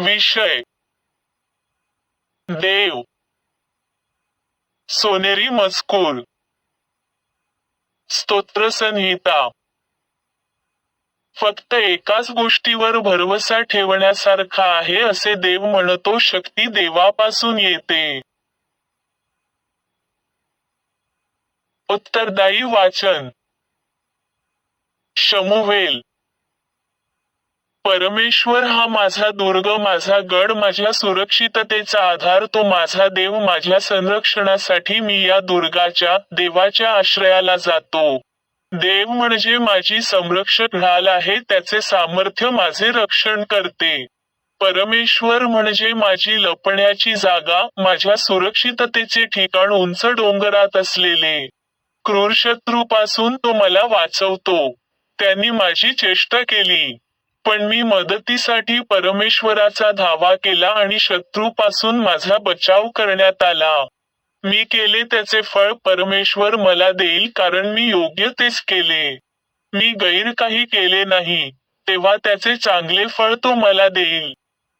विषय. देव. सोनेरी मजकूर. स्तोत्रसंहिता फक्त एकाच गोष्टीवर भरवसा ठेवण्यासारखा आहे असे देव म्हणतो शक्ती देवापासून येते. उत्तरदायी वाचन. शमुवेल. परमेश्वर हा माझा दुर्ग माझा गड माझ्या सुरक्षिततेचा आधार तो माझा देव माझ्या संरक्षणासाठी मी या दुर्गाच्या देवाच्या आश्रयाला जातो. देव म्हणजे माझी संरक्षक ढाल आहे त्याचे सामर्थ्य माझे रक्षण करते. परमेश्वर म्हणजे माझी लपण्याची जागा माझ्या सुरक्षिततेचे ठिकाण उंच डोंगरात असलेले. क्रूरशत्रूपासून तो मला वाचवतो. त्यांनी माझी चेष्टा केली. पण मी मदतीसाठी परमेश्वराचा धावा केला आणि शत्रूपासून माझा बचाव करण्यात आला. मी केले त्याचे फळ परमेश्वर मला देईल कारण मी योग्य तेच केले. मी गैर काही केले नाही तेव्हा त्याचे चांगले फळ तो मला देईल.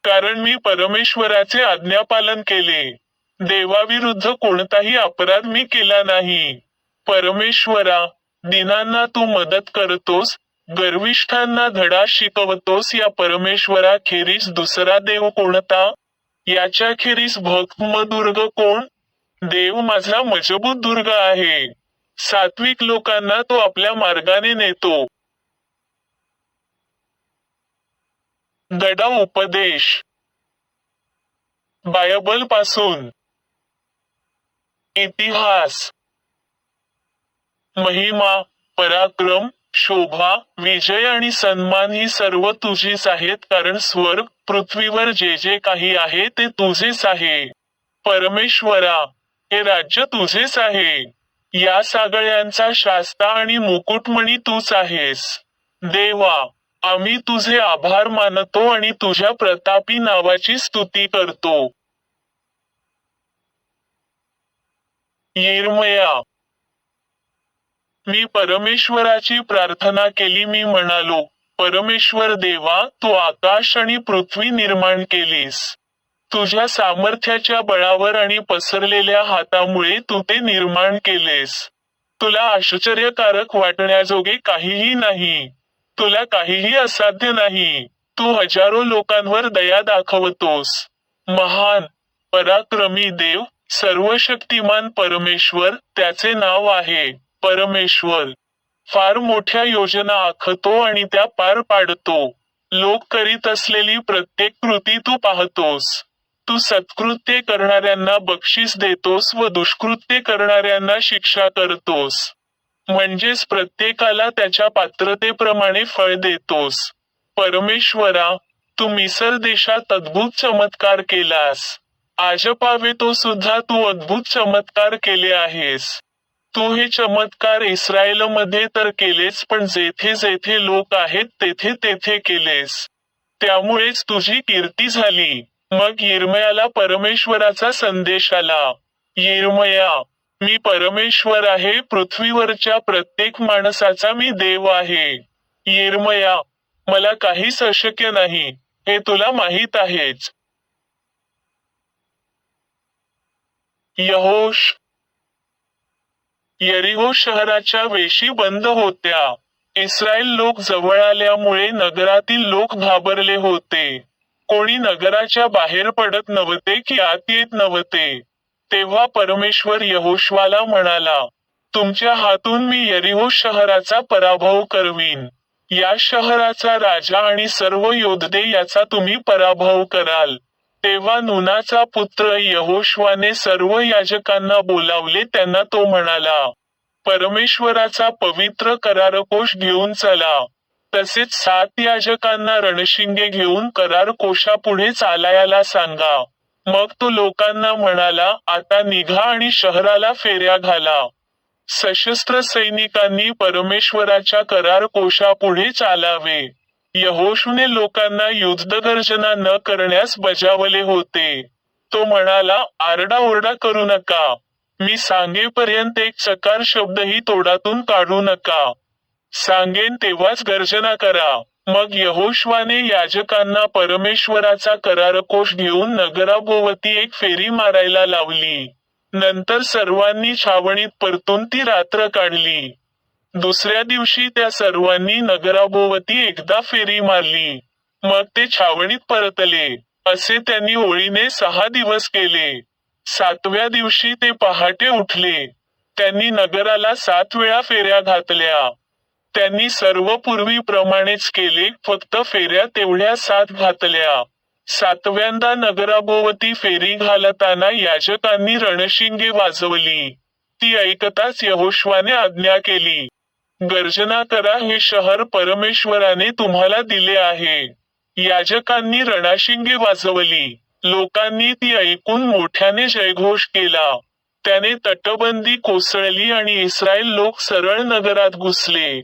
कारण मी परमेश्वराचे आज्ञापालन केले. देवाविरुद्ध कोणताही अपराध मी केला नाही. परमेश्वरा दिनांना तू मदत करतोस गर्विष्ठांना धडा शिकवतोस या परमेश्वरा खेरीस दुसरा देव कोणता? याच्या खेरीस भक्मदुर्ग कोण? देव माझा मजबूत दुर्ग आहे. सात्विक लोकांना तो आपल्या मार्गाने नेतो. गडा उपदेश. बायबलपासून इतिहास. महिमा पराक्रम शोभा विजय आणि सन्मान ही सर्व तुझीच आहेत कारण स्वर्ग पृथ्वीवर जे जे काही आहे ते तुझेच आहे. परमेश्वरा हे राज्य तुझेच आहे. या सगळ्यांचा शास्ता आणि मुकुटमणी तूच आहेस. देवा आम्ही तुझे आभार मानतो आणि तुझ्या प्रतापी नावाची स्तुती करतो. येरमया मी परमेश्वराची प्रार्थना केली मी म्हणालो परमेश्वर देवा तू आकाश आणि पृथ्वी निर्माण केलीस. तुझ्या सामर्थ्याच्या बळावर आणि पसरलेल्या हातामुळे तू ते निर्माण केलेस. तुला आश्चर्यकारक वाटण्याजोगे काहीही नाही. तुला काहीही असाध्य नाही. तू हजारो लोकांवर दया दाखवतोस. महान पराक्रमी देव सर्वशक्तिमान परमेश्वर त्याचे नाव आहे. परमेश्वर. फार मोठ्या योजना आखतो आणि त्या पार पाडतो. लोक करीत असलेली प्रत्येक कृती तू पाहतोस. तू सत्कृत्य करणाऱ्यांना बक्षीस देतोस व दुष्कृत्य करणाऱ्यांना शिक्षा करतोस. म्हणजेच प्रत्येकाला त्याच्या पात्रतेप्रमाणे फळ देतोस. परमेश्वरा तू मिसर देशात अद्भुत चमत्कार केलास. आजपावे तो सुद्धा तू अद्भुत चमत्कार केले आहेस. तू हे चमत्कार इस्रायलमध्ये तर केलेस पण जेथे जेथे लोक आहेत तेथे तेथे केलेस. त्यामुळेच तुझी कीर्ती झाली. मग येरमयाला परमेश्वराचा संदेश आला. येरमया मी परमेश्वर आहे पृथ्वीवरच्या प्रत्येक माणसाचा मी देव आहे. येरमया मला काहीच अशक्य नाही हे तुला माहीत आहेच. यहोश यरिहो शहराच्या वेशी बंद होत्या. इस्रायल लोक जवळ आल्यामुळे नगरातील लोक घाबरले होते. कोणी नगराच्या बाहेर पडत नव्हते की आत येत नव्हते. तेव्हा परमेश्वर यहोश्वाला म्हणाला तुमच्या हातून मी यरिहो शहराचा पराभव करवीन. या शहराचा राजा आणि सर्व योद्धे याचा तुम्ही पराभव कराल. तेव्हा नुनाचा पुत्र यहोशवाने सर्व याजकांना बोलावले त्यांना तो म्हणाला परमेश्वराचा पवित्र करारकोश घेऊन चला. तसेच सात याजकांना रणशिंगे घेऊन करार कोशापुढे चालायला सांगा. मग तो लोकांना म्हणाला आता निघा आणि शहराला फेऱ्या घाला. सशस्त्र सैनिकांनी परमेश्वराच्या करार कोशापुढे चालावे. यहोशूने लोकांना युद्धगर्जना न करण्यास बजावले होते. तो म्हणाला आरडाओरडा करू नका. मी सांगेपर्यंत एक चकार शब्दही तोडातून काढू नका. सांगेन तेव्हाच गर्जना करा. मग यहोश्वाने याजकांना परमेश्वराचा करारकोश घेऊन नगराभोवती एक फेरी मारायला लावली. नंतर सर्वांनी छावणीत परतून ती रात्र काढली. दुसऱ्या दिवशी त्या सर्वांनी नगराभोवती एकदा फेरी मारली. मग ते छावणीत परतले. असे त्यांनी ओळीने सहा दिवस केले. सातव्या दिवशी ते पहाटे उठले. त्यांनी नगराला सात वेळा फेऱ्या घातल्या. त्यांनी सर्व पूर्वीप्रमाणेच केले फक्त फेऱ्या तेवढ्या सात घातल्या. सातव्यांदा नगराभोवती फेरी घालताना याजकांनी रणशिंगे वाजवली. ती ऐकताच यहोश्वाने आज्ञा केली. गर्जना करा हे शहर परमेश्वराने तुम्हाला दिले आहे. याजकांनी रणाशिंगे वाजवली. लोकांनी ती ऐकून मोठ्याने जयघोष केला. त्याने तटबंदी कोसळली आणि इस्रायल लोक सरळ नगरात घुसले.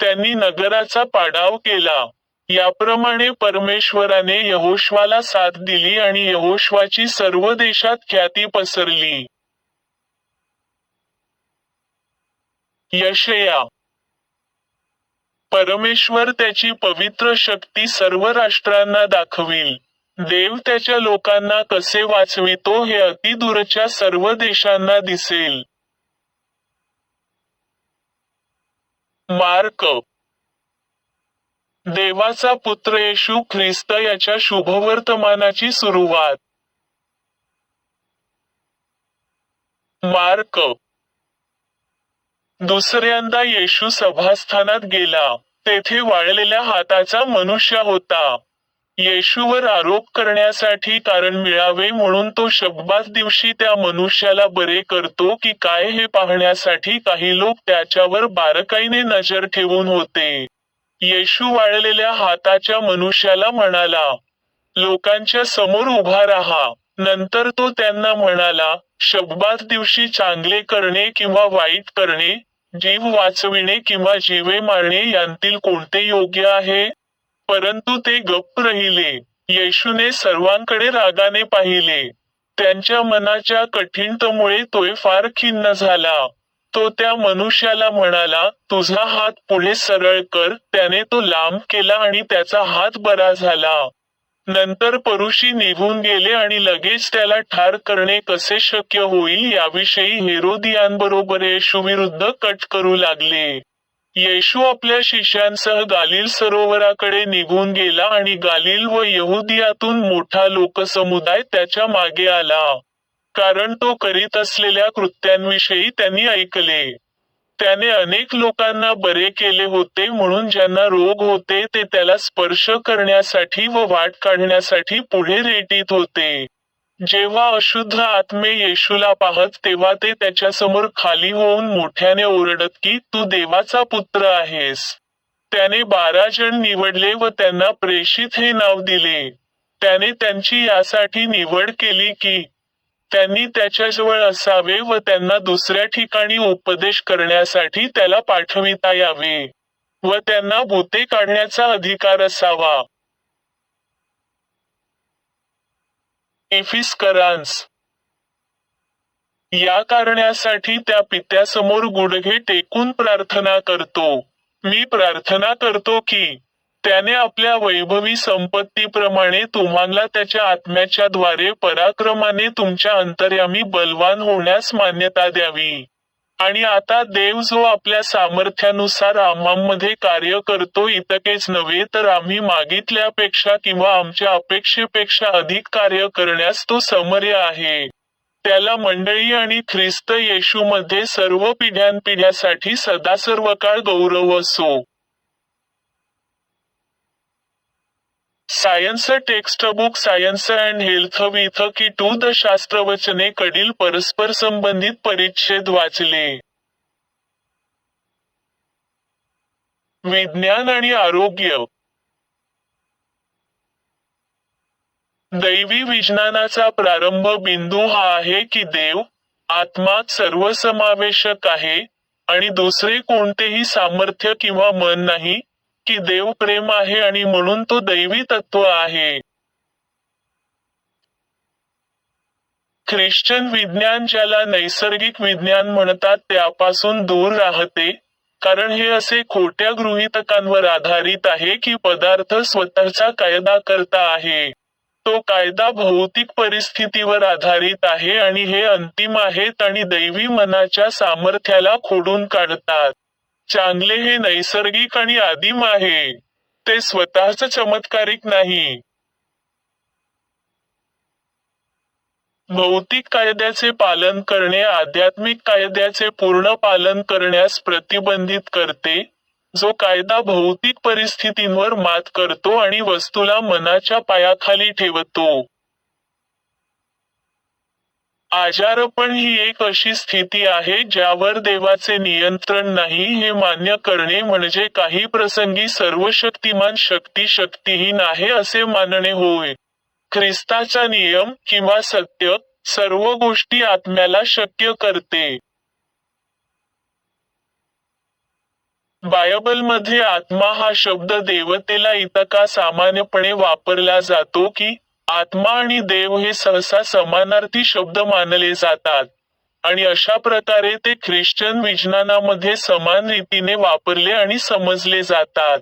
त्यांनी नगराचा पाडाव केला. याप्रमाणे परमेश्वराने यहोश्वाला साथ दिली आणि यहोश्वाची सर्व देशात ख्याती पसरली. यशया परमेश्वर त्याची पवित्र शक्ती सर्व राष्ट्रांना दाखविल. देव त्याच्या लोकांना कसे वाचवितो हे अतिदूरच्या सर्व देशांना दिसेल. मार्क. देवाचा पुत्र येशू ख्रिस्त याच्या शुभवर्तमानाची सुरुवात. मार्क. दुसऱ्यांदा येशू सभास्थानात गेला. तेथे वाळलेल्या हाताचा मनुष्य होता. येशूवर आरोप करण्यासाठी कारण मिळावे म्हणून तो शब्बात दिवशी त्या मनुष्याला बरे करतो की काय हे पाहण्यासाठी काही लोक त्याच्यावर बारकाईने नजर ठेवून होते. येशू वाळलेल्या हाताच्या मनुष्याला म्हणाला लोकांच्या समोर उभा राहा. नंतर तो त्यांना म्हणाला शब्बास दिवशी चांगले करणे किंवा वाईट करणे जीव वाचविणे किंवा जीवे मारणे यांतील कोणते योग्य आहे? परंतु ते गप्प राहिले. येशूने सर्वांकडे रागाने पाहिले. त्यांच्या मनाच्या कठीणतेमुळे तोय फार खिन्न झाला. तो त्या मनुष्याला म्हणाला तुझा हात पुढे सरळ कर. त्याने तो लांब केला आणि त्याचा हात बरा झाला. नंतर परुषी निघून गेले आणि लगेच त्याला ठार करणे कसे शक्य होईल याविषयी हेरोदियांबरोबर येशूविरुद्ध कट करू लागले. येशू आपल्या शिष्यांसह गालिल सरोवराकडे निघून गेला आणि गालिल व यहुदियातून मोठा लोकसमुदाय त्याच्यामागे आला. कारण तो करीत असलेल्या कृत्यांविषयी त्यांनी ऐकले. त्याने अनेक लोकांना बरे केले होते म्हणून ज्यांना रोग होते ते त्याला स्पर्श करण्यासाठी व वाट काढण्यासाठी पुढे रेटीत होते. जेव्हा अशुद्ध आत्मे येशूला पाहत तेव्हा ते त्याच्यासमोर खाली होऊन मोठ्याने ओरडत की तू देवाचा पुत्र आहेस. त्याने बारा जण निवडले व त्यांना प्रेषित हे नाव दिले. त्याने त्यांची यासाठी निवड केली की त्यांनी त्याच्याजवळ असावे व त्यांना दुसऱ्या ठिकाणी उपदेश करण्यासाठी त्याला पाठविता यावे व त्यांना भूते काढण्याचा अधिकार असावा. एफिस्करांस. या कारणासाठी त्या पित्यासमोर गुडघे टेकून प्रार्थना करतो. मी प्रार्थना करतो की त्याने आपल्या वैभवी संपत्तीप्रमाणे तुम्हाला त्याच्या आत्म्याच्या द्वारे पराक्रमाने तुमच्या अंतर्यामी बलवान होण्यास मान्यता द्यावी. आणि आता देव जो आपल्या सामर्थ्यानुसार आम्हामध्ये कार्य करतो इतकेच नव्हे तर आम्ही मागितल्यापेक्षा किंवा आमच्या अपेक्षेपेक्षा अधिक कार्य करण्यास तो समर्य आहे. त्याला मंडळी आणि ख्रिस्त येशूमध्ये सर्व पिढ्यानपिढ्यासाठी सदा सर्व काळ गौरव असो. Science text book science and health with key to the शास्त्रवचने कडील परस्पर संबंधित परिच्छेद वाचले. विज्ञान आणि आरोग्य. दैवी विज्ञानाचा प्रारंभ बिंदू हा आहे की देव आत्मा सर्वसमावेशक आहे आणि दुसरे कोणतेही सामर्थ्य किंवा मन नाही की देव प्रेम आहे आणि म्हणून तो दैवी तत्व आहे. ख्रिश्चन विज्ञान ज्याला नैसर्गिक विज्ञान म्हणतात त्यापासून दूर राहते कारण हे असे खोट्या गृहीतकांवर आधारित आहे की पदार्थ स्वतःचा कायदा करता आहे. तो कायदा भौतिक परिस्थितीवर आधारित आहे आणि हे अंतिम आहेत आणि दैवी मनाच्या सामर्थ्याला खोडून काढतात. चांगले हे नैसर्गिक आणि आदिम आहे. ते स्वतःच चमत्कारिक नाही. भौतिक कायद्याचे पालन करणे आध्यात्मिक कायद्याचे पूर्ण पालन करण्यास प्रतिबंधित करते जो कायदा भौतिक परिस्थितींवर मात करतो आणि वस्तूला मनाच्या पायाखाली ठेवतो. आजारपण ही एक अशी स्थिती आहे ज्यावर देवाचे नियंत्रण नाही हे मान्य करणे म्हणजे काही प्रसंगी सर्वशक्तिमान शक्ती शक्तीहीन आहे असे मानणे होय. ख्रिस्ताचा नियम किंवा सत्य सर्व गोष्टी आत्म्याला शक्य करते. बायबलमध्ये आत्मा हा शब्द देवतेला इतका सामान्यपणे वापरला जातो की आत्मा आणि देव हे सहसा समानार्थी शब्द मानले जातात. आणि अशा प्रकारे ते ख्रिश्चन विज्ञानामध्ये समान रीतीने वापरले आणि समजले जातात.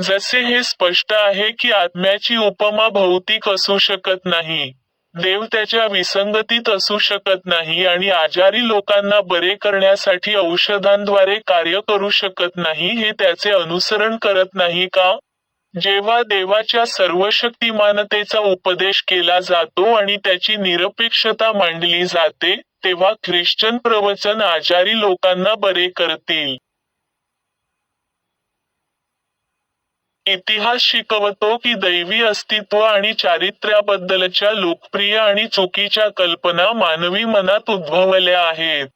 जसे हे स्पष्ट आहे की आत्म्याची उपमा भौतिक असू शकत नाही. देव त्याच्या विसंगतीत असू शकत नाही आणि आजारी लोकांना बरे करण्यासाठी औषधांद्वारे कार्य करू शकत नाही हे त्याचे अनुसरण करत नाही का? जेव्हा देवाच्या सर्वशक्तिमानतेचा उपदेश केला जातो आणि त्याची निरपेक्षता मांडली जाते तेव्हा ख्रिश्चन प्रवचन आजारी लोकांना बरे करतील. इतिहास शिकवतो की दैवी अस्तित्व आणि चारित्र्याबद्दलच्या लोकप्रिय आणि चुकीच्या कल्पना मानवी मनात उद्भवल्या आहेत.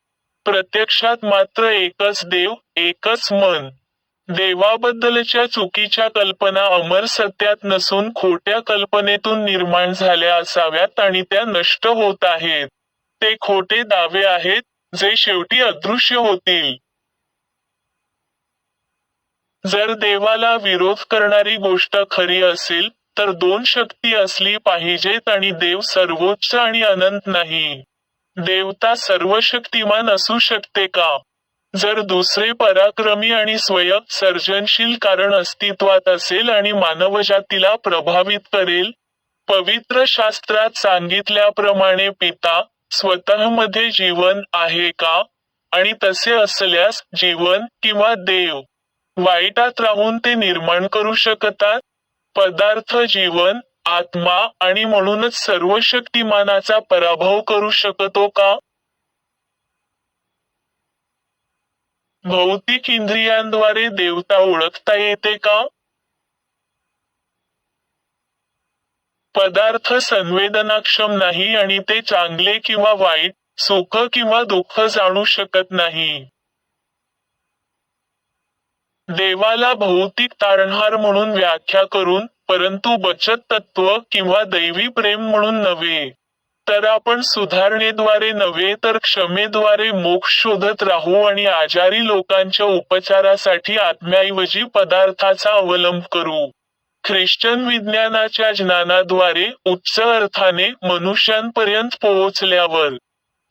प्रत्यक्षात मात्र एकच देव एकच मन. देवाबद्दलच्या चुकीच्या कल्पना अमर सत्यात नसून खोट्या कल्पनेतून निर्माण झाल्या असाव्यात आणि त्या नष्ट होत आहेत. ते खोटे दावे आहेत जे शेवटी अदृश्य होतील. जर देवाला विरोध करणारी गोष्ट खरी असेल तर दोन शक्ती असली पाहिजेत आणि देव सर्वोच्च आणि अनंत नाही. देवता सर्वशक्तिमान असू शकते का? जर दुसरे पराक्रमी आणि स्वयं सर्जनशील कारण अस्तित्वात असेल आणि मानवजातीला प्रभावित करेल पवित्र शास्त्रात सांगितल्याप्रमाणे पिता स्वतःमध्ये जीवन आहे का? आणि तसे असल्यास जीवन किंवा देव वाईटात राहून ते निर्माण करू शकतात? पदार्थ जीवन आत्मा आणि म्हणूनच सर्व शक्तिमानाचा पराभव करू शकतो का? भौतिक इंद्रियांद्वारे देवता ओळखता येते का? पदार्थ संवेदनाक्षम नाही आणि ते चांगले किंवा वाईट सुख किंवा दुःख जाणू शकत नाही. देवाला भौतिक तारणहार म्हणून व्याख्या करून परंतु बचत तत्व किंवा दैवी प्रेम म्हणून नव्हे. तर आपण सुधारणेद्वारे नव्हे तर क्षमेद्वारे मोक्ष शोधत राहू आणि आजारी लोकांच्या उपचारासाठी आत्म्याऐवजी पदार्थाचा अवलंब करू. ख्रिश्चन विज्ञानाच्या ज्ञानाद्वारे उच्च अर्थाने मनुष्यांपर्यंत पोहोचल्यावर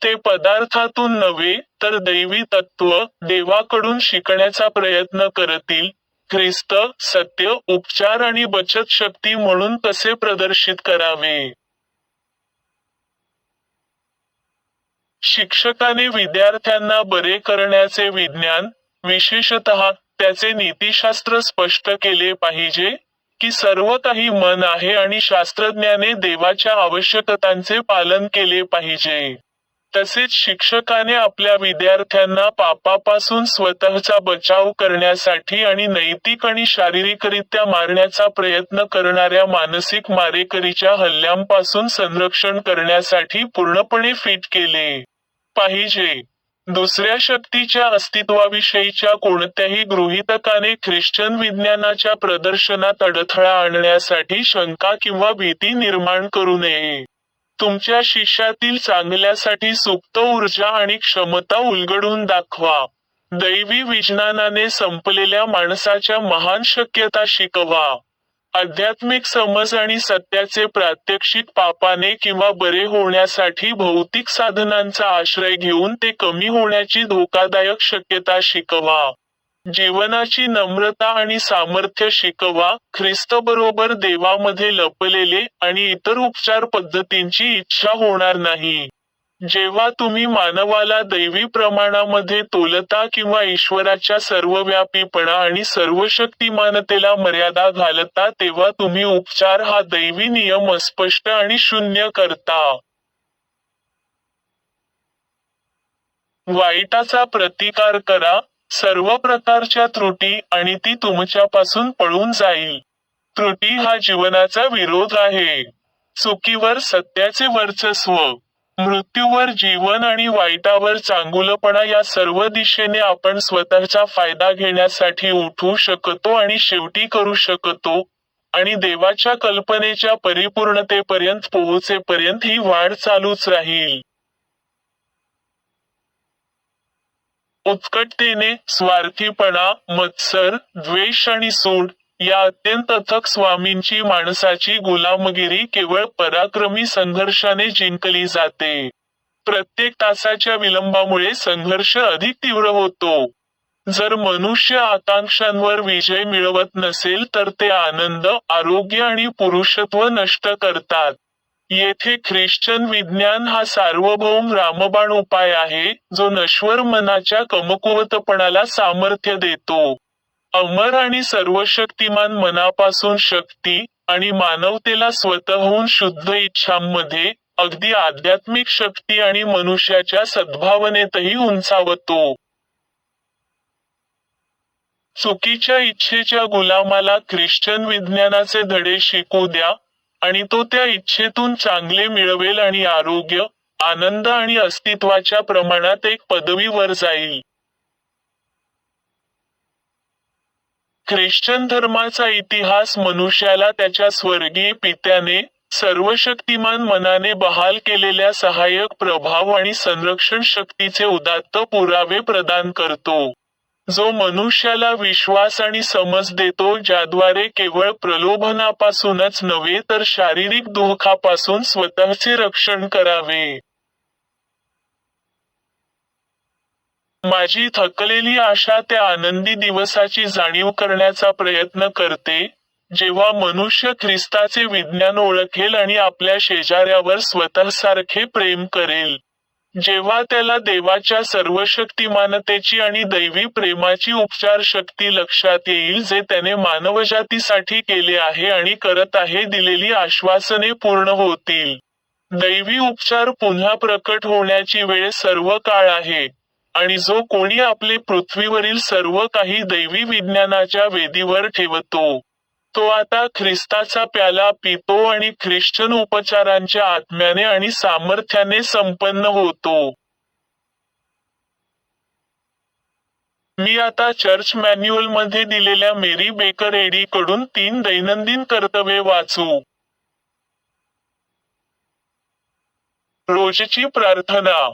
ते पदार्थातून नव्हे तर दैवी तत्व देवाकडून शिकण्याचा प्रयत्न करतील. ख्रिस्त सत्य उपचार आणि बचत शक्ती म्हणून कसे प्रदर्शित करावे? शिक्षकाने विद्यार्थ्यांना बरे करण्याचे विज्ञान विशेषतः त्याचे नीतिशास्त्र स्पष्ट केले पाहिजे की सर्व काही मन आहे आणि शास्त्रज्ञाने देवाच्या आवश्यकतांचे पालन केले पाहिजे. तसेच शिक्षकाने आपल्या विद्यार्थ्यांना पापापासून स्वतःचा बचाव करण्यासाठी आणि नैतिक आणि शारीरिकरित्या मारण्याचा प्रयत्न करणाऱ्या मानसिक मारेकरीच्या हल्ल्यांपासून संरक्षण करण्यासाठी पूर्णपणे फिट केले. पाहिजे. दुसऱ्या शक्तीच्या अस्तित्वाविषयीच्या कोणत्याही गृहीतकाने ख्रिश्चन विज्ञानाच्या प्रदर्शनात अडथळा आणण्यासाठी शंका किंवा भीती निर्माण करू नये. तुमच्या शिष्यातील चांगल्यासाठी सुप्त ऊर्जा आणि क्षमता उलगडून दाखवा. दैवी विज्ञानाने संपलेल्या माणसाच्या महान शक्यता शिकवा. आध्यात्मिक समज आणि सत्याचे प्रात्यक्षिक पापाने किंवा बरे होण्यासाठी भौतिक साधनांचा आश्रय घेऊन ते कमी होण्याची धोकादायक शक्यता शिकवा. जीवनाची नम्रता आणि सामर्थ्य शिकवा. ख्रिस्तबरोबर देवामध्ये लपलेले आणि इतर उपचार पद्धतींची इच्छा होणार नाही. जेव्हा तुम्ही मानवाला दैवी प्रमाणामध्ये तोलता किंवा ईश्वराच्या सर्वव्यापीपणा आणि सर्वशक्तिमानतेला मर्यादा घालता तेव्हा तुम्ही उपचार हा दैवी नियम अस्पष्ट आणि शून्य करता. वाईटाचा प्रतिकार करा सर्व प्रकारच्या त्रुटी आणि ती तुमच्यापासून पळून जाईल. त्रुटी हा जीवनाचा विरोध आहे. चुकीवर सत्याचे वर्चस्व. मृत्यूवर जीवन आणि वाईटावर चांगुलपणा या सर्व दिशेने आपण स्वतःचा फायदा घेण्यासाठी उठू शकतो आणि शेवटी करू शकतो. आणि देवाच्या कल्पनेच्या परिपूर्णतेपर्यंत पोहोचेपर्यंत ही वाढ चालूच राहील. उत्कटतेने स्वार्थीपणा मत्सर द्वेष आणि सूड या अत्यंत अथक स्वामींची माणसाची गुलामगिरी केवळ पराक्रमी संघर्षाने जिंकली जाते. प्रत्येक तासाच्या विलंबामुळे संघर्ष अधिक तीव्र होतो. जर मनुष्य आकांक्षांवर विजय मिळवत नसेल तर ते आनंद आरोग्य आणि पुरुषत्व नष्ट करतात. येथे ख्रिश्चन विज्ञान हा सार्वभौम रामबाण उपाय आहे जो नश्वर मनाच्या कमकुवतपणाला सामर्थ्य देतो. अमर आणि सर्वशक्तिमान मनापासून शक्ती आणि मानवतेला स्वतःहून शुद्ध इच्छांमध्ये अगदी आध्यात्मिक शक्ती आणि मनुष्याच्या सद्भावनेतही उंचावतो. चुकीच्या इच्छेच्या गुलामाला ख्रिश्चन विज्ञानाचे धडे शिकू द्या आणि तो त्या इच्छेतून चांगले मिळवेल आणि आरोग्य आनंद आणि अस्तित्वाच्या प्रमाणात एक पदवीवर जाईल. ख्रिश्चन धर्माचा इतिहास मनुष्याला त्याच्या स्वर्गीय पित्याने सर्वशक्तिमान मनाने बहाल केलेल्या सहाय्यक प्रभाव आणि संरक्षण शक्तीचे उदात्त पुरावे प्रदान करतो. जो मनुष्याला विश्वास आणि समज देतो ज्याद्वारे केवळ प्रलोभनापासूनच नव्हे तर शारीरिक दुःखापासून स्वतःचे रक्षण करावे. माझी थकलेली आशा त्या आनंदी दिवसाची जाणीव करण्याचा प्रयत्न करते जेव्हा मनुष्य ख्रिस्ताचे विज्ञान ओळखेल आणि आपल्या शेजाऱ्यावर स्वतःसारखे प्रेम करेल. जेव्हा त्याला देवाच्या सर्वशक्तिमानतेची आणि दैवी प्रेमाची उपचार शक्ती लक्षात येईल जे त्याने मानवजातीसाठी केले आहे आणि करत आहे दिलेली आश्वासने पूर्ण होतील. दैवी उपचार पुन्हा प्रकट होण्याची वेळ सर्व काळ आहे. आणि जो कोणी आपले पृथ्वीवरील सर्व काही दैवी विज्ञानाच्या वेदीवर ठेवतो तो आता ख्रिस्ताचा प्याला पितो आणि ख्रिश्चन उपचारांच्या आत्म्याने आणि सामर्थ्याने संपन्न होतो. मी आता चर्च मॅन्युअलमध्ये दिलेल्या मेरी बेकर एडी कडून तीन दैनंदिन कर्तव्ये वाचू. रोजची प्रार्थना.